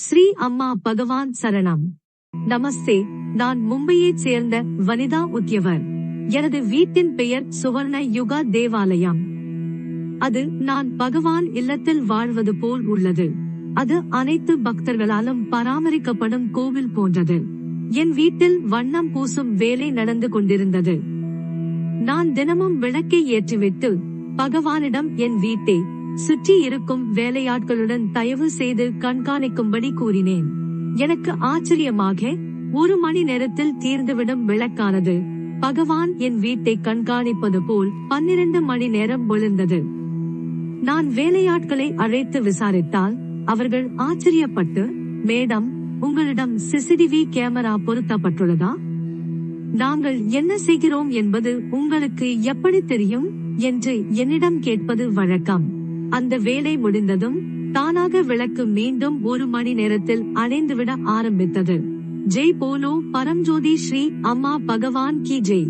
ஸ்ரீ அம்மா பகவான் சரணம். நமஸ்தே நான் மும்பையைச் சேர்ந்த வனிதா உத்யவர் எனது வீட்டின் பெயர் சுவர்ண யுகா தேவாலயம். அது நான் பகவான் இல்லத்தில் வாழ்வது போல் உள்ளது. அது அனைத்து பக்தர்களாலும் பராமரிக்கப்படும் கோவில் போன்றது. என் வீட்டில் வண்ணம் பூசும் வேலை நடந்து கொண்டிருந்தது. நான் தினமும் விளக்கை ஏற்றிவிட்டு பகவானிடம் என் வீட்டை சுற்றி இருக்கும் வேலையாட்களுடன் தயவு செய்து கண்காணிக்கும்படி கூறினேன். எனக்கு ஆச்சரியமாக ஒரு மணி நேரத்தில் தீர்ந்துவிடும் விளக்கானது. பகவான் என் வீட்டை கண்காணிப்பது போல் பன்னிரண்டு மணி நேரம் விழுந்தது நான் வேலையாட்களை அழைத்து விசாரித்தால் அவர்கள் ஆச்சரியப்பட்டு மேடம் உங்களிடம் சிசிடிவி கேமரா பொருத்தப்பட்டுள்ளதா? நாங்கள் என்ன செய்கிறோம் என்பது உங்களுக்கு எப்படி தெரியும்? என்று என்னிடம் கேட்பது வழக்கம். அந்த வேலை முடிந்ததும் தானாக விளக்கு மீண்டும் ஒரு மணி நேரத்தில் அணைந்துவிட ஆரம்பித்தது. ஜெய் போலோ பரம்ஜோதி ஸ்ரீ அம்மா பகவான் கி ஜெய்.